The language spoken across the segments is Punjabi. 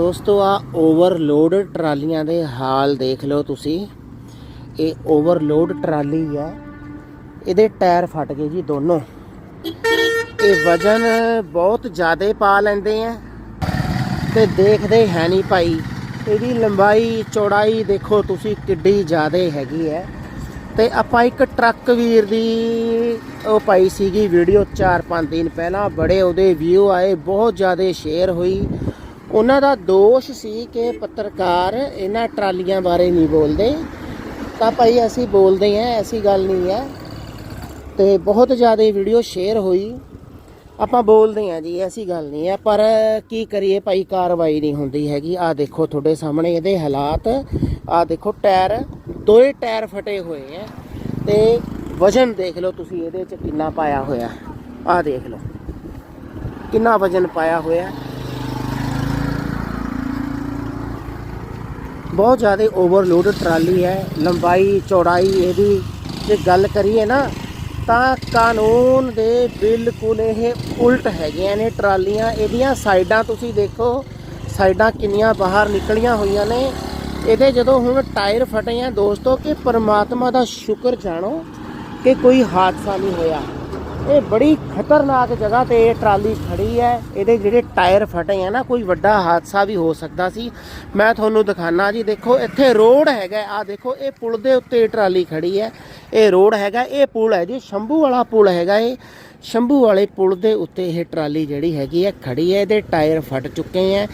ਦੋਸਤੋ, ਆ ਓਵਰਲੋਡ ਟਰਾਲੀਆਂ ਦੇ ਹਾਲ ਦੇਖ ਲਓ ਤੁਸੀਂ। ਇਹ ਓਵਰਲੋਡ ਟਰਾਲੀ ਆ। ਇਹਦੇ ਟਾਇਰ ਫਟ ਗਏ ਜੀ ਦੋਨੋਂ। ਇਹ ਵਜਨ ਬਹੁਤ ਜ਼ਿਆਦਾ ਪਾ ਲੈਂਦੇ ਆ। ਤੇ ਦੇਖਦੇ ਹੈ ਨਹੀਂ ਭਾਈ, ਇਹਦੀ ਲੰਬਾਈ, ਚੌੜਾਈ ਦੇਖੋ ਤੁਸੀਂ ਕਿੱਡੀ ਜ਼ਿਆਦਾ ਹੈਗੀ ਹੈ ਤੇ ਆਪਾਂ ਇੱਕ ਟਰੱਕ ਵੀਰ ਦੀ ਉਹ ਪਾਈ ਸੀਗੀ ਵੀਡੀਓ 4-5 ਦਿਨ ਪਹਿਲਾਂ। ਬੜੇ ਉਹਦੇ ਵਿਊ ਆਏ, ਬਹੁਤ ਜ਼ਿਆਦਾ ਸ਼ੇਅਰ ਹੋਈ। ਉਹਨਾਂ ਦਾ ਦੋਸ਼ ਸੀ ਕਿ ਪੱਤਰਕਾਰ ਇਹਨਾਂ ਟਰਾਲੀਆਂ ਬਾਰੇ ਨਹੀਂ ਬੋਲਦੇ। ਤਾਂ ਭਾਈ ਅਸੀਂ ਬੋਲਦੇ ਹਾਂ, ਐਸੀ ਗੱਲ ਨਹੀਂ ਹੈ। ਤੇ ਬਹੁਤ ਜ਼ਿਆਦਾ ਵੀਡੀਓ ਸ਼ੇਅਰ ਹੋਈ। ਆਪਾਂ ਬੋਲਦੇ ਹਾਂ ਜੀ, ਐਸੀ ਗੱਲ ਨਹੀਂ ਹੈ। ਪਰ ਕੀ ਕਰੀਏ ਭਾਈ, ਕਾਰਵਾਈ ਨਹੀਂ ਹੁੰਦੀ ਹੈਗੀ। ਆ ਦੇਖੋ ਤੁਹਾਡੇ ਸਾਹਮਣੇ ਇਹਦੇ ਹਾਲਾਤ। ਆ ਦੇਖੋ ਟਾਇਰ, ਦੋਏ ਟਾਇਰ ਫਟੇ ਹੋਏ ਆ ਤੇ ਵਜਨ ਦੇਖ ਲਓ ਤੁਸੀਂ, ਇਹਦੇ ਚ ਕਿੰਨਾ ਪਾਇਆ ਹੋਇਆ। ਆ ਦੇਖ ਲਓ। ਕਿੰਨਾ ਵਜਨ ਪਾਇਆ ਹੋਇਆ। ਬਹੁਤ ਜ਼ਿਆਦਾ ਓਵਰਲੋਡ ਟਰਾਲੀ ਹੈ, ਲੰਬਾਈ, ਚੌੜਾਈ ਇਹਦੀ ਜੇ ਗੱਲ ਕਰੀਏ ਨਾ, ਤਾਂ ਕਾਨੂੰਨ ਦੇ ਬਿਲਕੁਲ ਇਹ ਉਲਟ ਹੈਗੀਆਂ ਨੇ ਟਰਾਲੀਆਂ। ਇਹਦੀਆਂ ਸਾਈਡਾਂ ਤੁਸੀਂ ਦੇਖੋ, ਸਾਈਡਾਂ ਕਿੰਨੀਆਂ ਬਾਹਰ ਨਿਕਲੀਆਂ ਹੋਈਆਂ ਨੇ। ਇਹਦੇ ਜਦੋਂ ਹੁਣ ਟਾਇਰ ਫਟੇ ਆ, ਦੋਸਤੋ, ਕਿ ਪਰਮਾਤਮਾ ਦਾ ਸ਼ੁਕਰ ਜਾਣੋ ਕਿ ਕੋਈ ਹਾਦਸਾ ਨਹੀਂ ਹੋਇਆ। ਇਹ ਬੜੀ ਖਤਰਨਾਕ ਜਗ੍ਹਾ ਤੇ ਇਹ ਟਰਾਲੀ ਖੜੀ ਹੈ। ਇਹਦੇ ਜਿਹੜੇ ਟਾਇਰ ਫਟੇ ਆ ਨਾ, ਕੋਈ ਵੱਡਾ ਹਾਦਸਾ ਵੀ ਹੋ ਸਕਦਾ ਸੀ। ਮੈਂ ਤੁਹਾਨੂੰ ਦਿਖਾਣਾ ਜੀ, ਦੇਖੋ, ਇੱਥੇ ਰੋਡ ਹੈਗਾ ਆ ਦੇਖੋ, ਇਹ ਪੁਲ ਦੇ ਉੱਤੇ ਇਹ ਟਰਾਲੀ ਖੜੀ ਹੈ। ਇਹ ਰੋਡ ਹੈਗਾ, ਇਹ ਪੁਲ ਹੈ ਜੀ, ਸ਼ੰਭੂ ਵਾਲਾ ਪੁਲ ਹੈਗਾ ਇਹ। ਸ਼ੰਭੂ ਵਾਲੇ ਪੁਲ ਦੇ ਉੱਤੇ ਇਹ ਟਰਾਲੀ ਜਿਹੜੀ ਹੈਗੀ ਹੈ, ਖੜੀ ਹੈ। ਇਹਦੇ ਟਾਇਰ ਫਟ ਚੁੱਕੇ ਹੈ।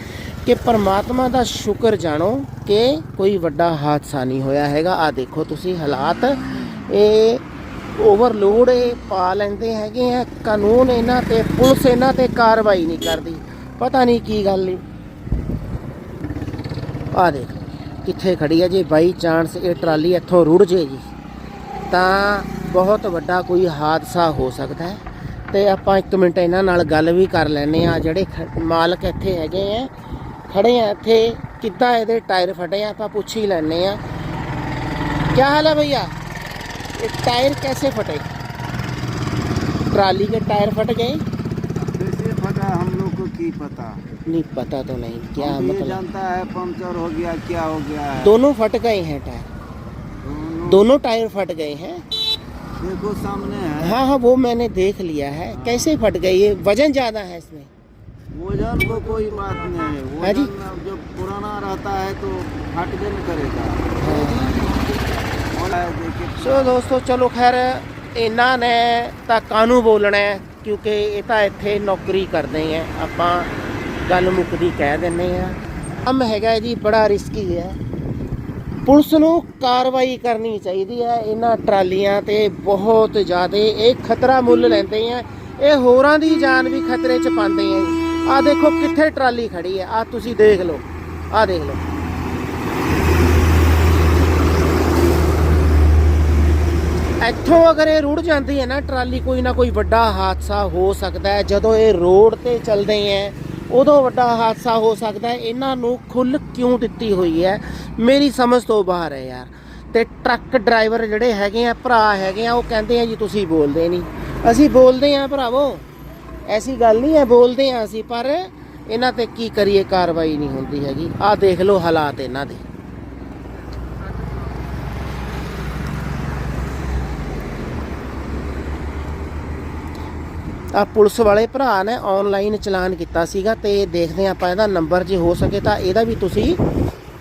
ਕਿ ਪਰਮਾਤਮਾ ਦਾ ਸ਼ੁਕਰ ਜਾਣੋ ਕਿ ਕੋਈ ਵੱਡਾ ਹਾਦਸਾ ਨਹੀਂ ਹੋਇਆ ਹੈਗਾ। ਆ ਦੇਖੋ ਤੁਸੀਂ ਹਾਲਾਤ। ਇਹ ਓਵਰਲੋਡ ਇਹ ਪਾ ਲੈਂਦੇ ਹੈਗੇ ਆ, ਕਾਨੂੰਨ ਇਹਨਾਂ ਤੇ, ਪੁਲਿਸ ਇਹਨਾਂ ਤੇ ਕਾਰਵਾਈ ਨਹੀਂ ਕਰਦੀ। ਪਤਾ ਨਹੀਂ ਕੀ ਗੱਲ ਨਹੀਂ ਆ ਦੇਖ, ਕਿੱਥੇ ਖੜੀ ਹੈ ਜੇ, ਬਾਈ ਚਾਂਸ ਇਹ ਟਰਾਲੀ ਇੱਥੋਂ ਰੁੜ ਜੇ ਜੀ। ਤਾਂ ਬਹੁਤ ਵੱਡਾ ਕੋਈ ਹਾਦਸਾ ਹੋ ਸਕਦਾ ਹੈ। ਤੇ ਆਪਾਂ ਇੱਕ ਮਿੰਟ ਇਹਨਾਂ ਨਾਲ ਗੱਲ ਵੀ ਕਰ ਲੈਨੇ ਆ ਜਿਹੜੇ ਖ- ਮਾਲਕ ਇੱਥੇ ਹੈਗੇ ਆ, ਖੜੇ ਆ ਇੱਥੇ, ਕਿੱਦਾਂ ਇਹਦੇ ਟਾਇਰ ਫਟੇ ਆ, ਆਪਾਂ ਪੁੱਛ ਹੀ ਲੈਨੇ ਆ ਕੀ ਹਾਲ ਹੈ ਭਈਆ? ये टायर कैसे फटे? ट्राली के टायर फट गए? कैसे फटा हम लोग को की पता? नहीं पता तो नहीं क्या तो ये मतलब? जानता है पंचर हो गया क्या हो गया है? दोनों फट गए हैं टायर। दोनों टायर फट गए हैं। देखो सामने है। हाँ हाँ वो मैंने देख लिया है। हाँ। कैसे फट गए? ये वज़न ज़्यादा है इसमें। वज़न को कोई बात नहीं है। हाँ वज़न जब पुराना रहता है तो फट करेगा। देखिए ਸੋ ਦੋਸਤੋ, ਚਲੋ ਖੈਰ, ਇਹਨਾਂ ਨੇ ਤਾਂ ਕਾਨੂੰ ਬੋਲਣਾ ਕਿਉਂਕਿ ਇਹ ਤਾਂ ਇੱਥੇ ਨੌਕਰੀ ਕਰਦੇ ਆ। ਆਪਾਂ ਗੱਲ ਮੁੱਕਦੀ ਕਹਿ ਦਿੰਨੇ ਆ। ਕੰਮ ਹੈਗਾ ਜੀ, ਬੜਾ ਰਿਸਕੀ ਹੈ। ਪੁਲਿਸ ਨੂੰ ਕਾਰਵਾਈ ਕਰਨੀ ਚਾਹੀਦੀ ਹੈ। ਇਹਨਾਂ ਟਰਾਲੀਆਂ ਤੇ ਬਹੁਤ ਜ਼ਿਆਦਾ ਇਹ ਖਤਰਾ ਮੁੱਲ ਲੈਂਦੇ ਆ। ਇਹ ਹੋਰਾਂ ਦੀ ਜਾਨ ਵੀ ਖਤਰੇ 'ਚ ਪਾਉਂਦੇ ਆ ਆ ਦੇਖੋ ਕਿੱਥੇ ਟਰਾਲੀ ਖੜੀ ਹੈ। ਆ ਤੁਸੀਂ ਦੇਖ ਲਓ। ਆ ਦੇਖ ਲਓ। ਇੱਥੋਂ ਅਗਰ ਇਹ ਰੁੜ ਜਾਂਦੀ ਹੈ ਨਾ, ਟਰਾਲੀ ਕੋਈ ਨਾ ਕੋਈ ਵੱਡਾ ਹਾਦਸਾ ਹੋ ਸਕਦਾ ਹੈ। ਜਦੋਂ ਇਹ ਰੋਡ ਤੇ ਚੱਲਦੇ ਹੈ, ਉਦੋਂ ਵੱਡਾ ਹਾਦਸਾ ਹੋ ਸਕਦਾ ਹੈ। ਇਹਨਾਂ ਨੂੰ ਖੁੱਲ ਕਿਉਂ ਦਿੱਤੀ ਹੋਈ ਹੈ? ਮੇਰੀ ਸਮਝ ਤੋਂ ਬਾਹਰ ਹੈ ਯਾਰ। ਤੇ ਟਰੱਕ ਡਰਾਈਵਰ ਜਿਹੜੇ ਹੈਗੇ ਆ, ਭਰਾ ਹੈਗੇ ਆ, ਉਹ ਕਹਿੰਦੇ ਆ ਜੀ, ਤੁਸੀਂ ਬੋਲਦੇ ਨਹੀਂ। ਅਸੀਂ ਬੋਲਦੇ ਆ ਭਰਾਵੋ। ਐਸੀ ਗੱਲ ਨਹੀਂ ਹੈ, ਬੋਲਦੇ ਆ ਅਸੀਂ, ਪਰ ਇਹਨਾਂ ਤੇ ਕੀ ਕਰੀਏ, ਕਾਰਵਾਈ ਨਹੀਂ ਹੁੰਦੀ ਹੈਗੀ। ਆਹ ਦੇਖ ਲਓ ਹਾਲਾਤ ਇਹਨਾਂ ਦੇ। ਆ ਪੁਲਿਸ ਵਾਲੇ ਭਰਾ ਨੇ ਆਨਲਾਈਨ ਚਲਾਨ ਕੀਤਾ ਸੀਗਾ ਤੇ ਦੇਖਦੇ ਹਾਂ ਆਪਾਂ ਇਹਦਾ ਨੰਬਰ ਜੇ ਹੋ ਸਕੇ ਤਾਂ ਇਹਦਾ ਵੀ ਤੁਸੀਂ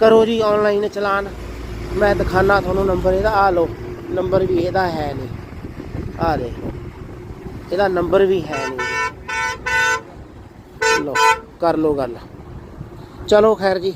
ਕਰੋ ਜੀ ਆਨਲਾਈਨ ਚਲਾਨ। ਮੈਂ ਦਿਖਾਣਾ ਤੁਹਾਨੂੰ ਨੰਬਰ ਇਹਦਾ। ਆ ਲਓ ਨੰਬਰ ਵੀ ਇਹਦਾ ਹੈ ਨਹੀਂ। ਆ ਦੇਖੋ ਇਹਦਾ ਨੰਬਰ ਵੀ ਹੈ ਨਹੀਂ। ਲਓ, ਕਰ ਲਓ ਗੱਲ। ਚਲੋ ਖੈਰ ਜੀ।